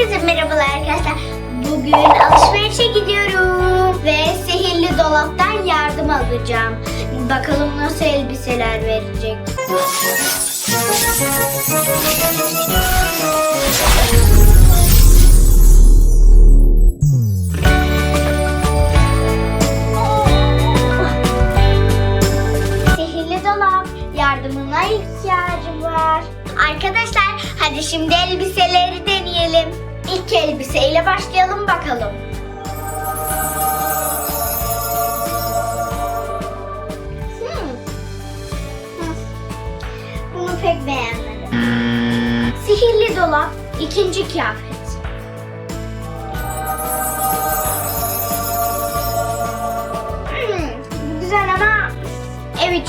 Herkese merhabalar arkadaşlar. Bugün alışverişe gidiyorum ve sihirli dolaptan yardım alacağım. Bakalım nasıl elbiseler verecek. Sihirli dolap yardımına ihtiyacım var. Arkadaşlar hadi şimdi elbiseleri deneyelim. İlk elbiseyle başlayalım bakalım. Hmm. Hmm. Bunu pek beğenmedim. Sihirli dolap ikinci kıyafet. Hmm, güzel ama ev.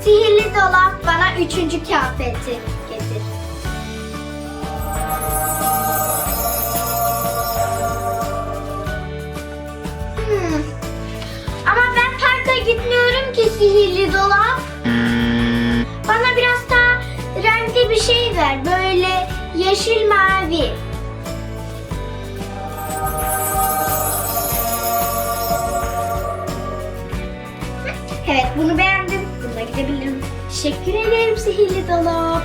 Sihirli dolap bana üçüncü kıyafeti ki sihirli dolap. Bana biraz daha renkli bir şey ver. Böyle yeşil mavi. Evet bunu beğendim. Bununla gidebilirim. Teşekkür ederim sihirli dolap.